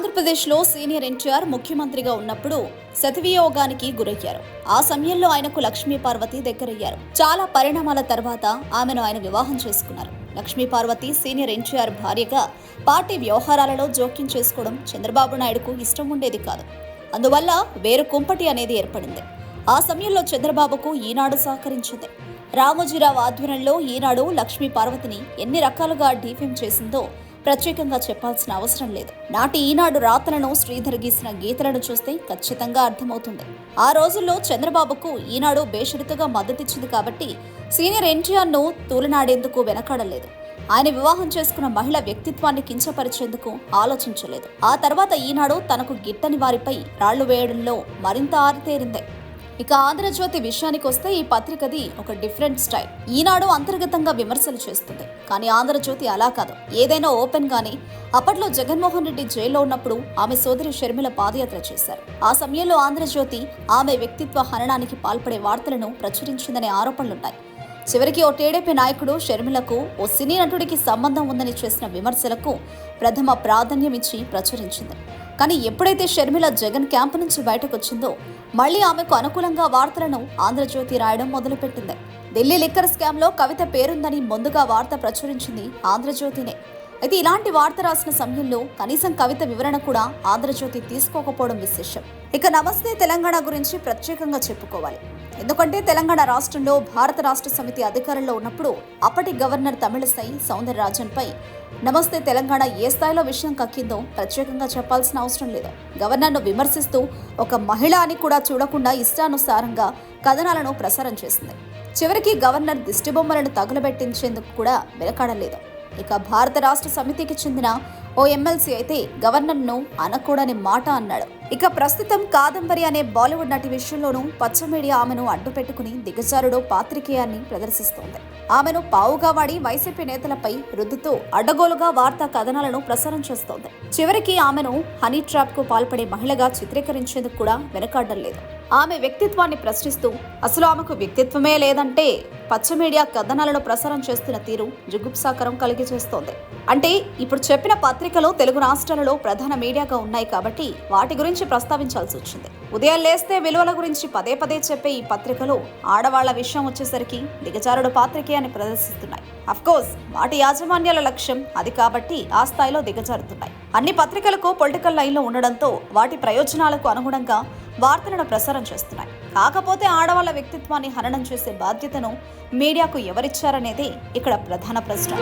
ఆంధ్రప్రదేశ్లో సీనియర్ ఎన్టీఆర్ ముఖ్యమంత్రిగా ఉన్నప్పుడు సతివియోగానికి గురయ్యారు. ఆ సమయంలో ఆయనకు లక్ష్మీ పార్వతి దగ్గరయ్యారు. చాలా పరిణామాల తర్వాత ఆమెను ఆయన వివాహం చేసుకున్నారు. లక్ష్మీ పార్వతి సీనియర్ ఎన్టీఆర్ భార్యగా పార్టీ వ్యవహారాలలో జోక్యం చేసుకోవడం చంద్రబాబు నాయుడుకు ఇష్టం ఉండేది కాదు. అందువల్ల వేరు కుంపటి అనేది ఏర్పడింది. ఆ సమయంలో చంద్రబాబుకు ఈనాడు సహకరించింది. రామోజీరావు ఆధ్వర్యంలో ఈనాడు లక్ష్మీ పార్వతిని ఎన్ని రకాలుగా డీఫెం చేసిందో ప్రత్యేకంగా చెప్పాల్సిన అవసరం లేదు. నాటి ఈనాడు రాతలను శ్రీధర్ గీసిన గీతలను చూస్తే ఖచ్చితంగా అర్థమవుతుంది. ఆ రోజుల్లో చంద్రబాబుకు ఈనాడు బేషరతుగా మద్దతిచ్చింది కాబట్టి సీనియర్ ఎన్టీఆర్ను తూలనాడేందుకు వెనకాడలేదు. ఆయన వివాహం చేసుకున్న మహిళ వ్యక్తిత్వాన్ని కించపరిచేందుకు ఆలోచించలేదు. ఆ తర్వాత ఈనాడు తనకు గిట్టని వారిపై రాళ్ళు వేయడంలో మరింత ఆరితేరిందే. ఇక ఆంధ్రజ్యోతి విషయానికి వస్తే ఈ పత్రికది ఒక డిఫరెంట్ స్టైల్. ఈనాడు అంతర్గతంగా విమర్శలు చేస్తుంది. కానీ ఆంధ్రజ్యోతి అలా కాదు. ఏదైనా ఓపెన్ గానీ అప్పట్లో జగన్మోహన్ రెడ్డి జైల్లో ఉన్నప్పుడు ఆమె సోదరి షర్మిల పాదయాత్ర చేశారు. ఆ సమయంలో ఆంధ్రజ్యోతి ఆమె వ్యక్తిత్వ హననానికి పాల్పడే వార్తలను ప్రచురించిందనే ఆరోపణలున్నాయి. చివరికి ఓ టీడీపీ నాయకుడు షర్మిలకు ఓ సినీ నటుడికి సంబంధం ఉందని చేసిన విమర్శలకు ప్రథమ ప్రాధాన్యం ఇచ్చి ప్రచురించింది. కానీ ఎప్పుడైతే షర్మిల జగన్ క్యాంపు నుంచి బయటకు వచ్చిందో మళ్ళీ ఆమెకు అనుకూలంగా వార్తలను ఆంధ్రజ్యోతి రాయడం మొదలుపెట్టింది. ఢిల్లీ లిక్కర్ స్కామ్లో కవిత పేరుందని ముందుగా వార్త ప్రచురించింది ఆంధ్రజ్యోతినే. అయితే ఇలాంటి వార్త రాసిన సమయంలో కనీసం కవిత వివరణ కూడా ఆంధ్రజ్యోతి తీసుకోకపోవడం విశేషం. ఇక నమస్తే తెలంగాణ గురించి ప్రత్యేకంగా చెప్పుకోవాలి. ఎందుకంటే తెలంగాణ రాష్ట్రంలో భారత రాష్ట్ర సమితి అధికారంలో ఉన్నప్పుడు అప్పటి గవర్నర్ తమిళసై సౌందరరాజన్పై నమస్తే తెలంగాణ ఏ స్థాయిలో విషయం కక్కిందో ప్రత్యేకంగా చెప్పాల్సిన అవసరం లేదు. గవర్నర్ను విమర్శిస్తూ ఒక మహిళ అని కూడా చూడకుండా ఇష్టానుసారంగా కథనాలను ప్రసారం చేసింది. చివరికి గవర్నర్ దిష్టిబొమ్మలను తగులబెట్టించేందుకు కూడా వెనకాడలేదు. ఇక భారత రాష్ట్ర సమితికి చెందిన ఓ ఎమ్మెల్సీ అయితే గవర్నర్ను అనకూడని మాట అన్నాడు. ఇక ప్రస్తుతం కాదంబరి అనే బాలీవుడ్ నటి విషయంలోనూ పచ్చ మీడియా ఆమెను అడ్డుపెట్టుకుని దిగజారుడో దిగజారుడు పాత్రికేయాన్ని ప్రదర్శిస్తోంది. ఆమెను పావుగా వాడి వైసీపీ నేతలపై రుద్దుతూ అడ్డగోలుగా వార్తా కథనాలను ప్రసారం చేస్తోంది. చివరికి ఆమెను హనీ ట్రాప్కు పాల్పడే మహిళగా చిత్రీకరించేందుకు కూడా వెనకాడడం లేదు ఆమె వ్యక్తిత్వాన్ని ప్రశ్నిస్తూ అసలు ఆమెకు వ్యక్తిత్వమే లేదంటే పచ్చ మీడియా కథనాలను ప్రసారం చేస్తున్న తీరు జుగుప్సాకరం కలిగి చేస్తోంది. అంటే ఇప్పుడు చెప్పిన పత్రికలు తెలుగు రాష్ట్రాలలో ప్రధాన మీడియాగా ఉన్నాయి కాబట్టి వాటి గురించి ప్రస్తావించాల్సి వచ్చింది. ఉదయం లేస్తే విలువల గురించి పదే పదే చెప్పే ఈ పత్రికలు ఆడవాళ్ళ విషయం వచ్చేసరికి దిగజారుడు పాత్రికేయాన్ని ప్రదర్శిస్తున్నాయి. అఫ్కోర్స్ వాటి యాజమాన్యాల లక్ష్యం అది కాబట్టి ఆ స్థాయిలో దిగజారుతున్నాయి. అన్ని పత్రికలకు పొలిటికల్ లైన్లో ఉండడంతో వాటి ప్రయోజనాలకు అనుగుణంగా వార్తలను ప్రసారం చేస్తున్నాయి. కాకపోతే ఆడవాళ్ళ వ్యక్తిత్వాన్ని హననం చేసే బాధ్యతను మీడియాకు ఎవరిచ్చారనేది ఇక్కడ ప్రధాన ప్రశ్న.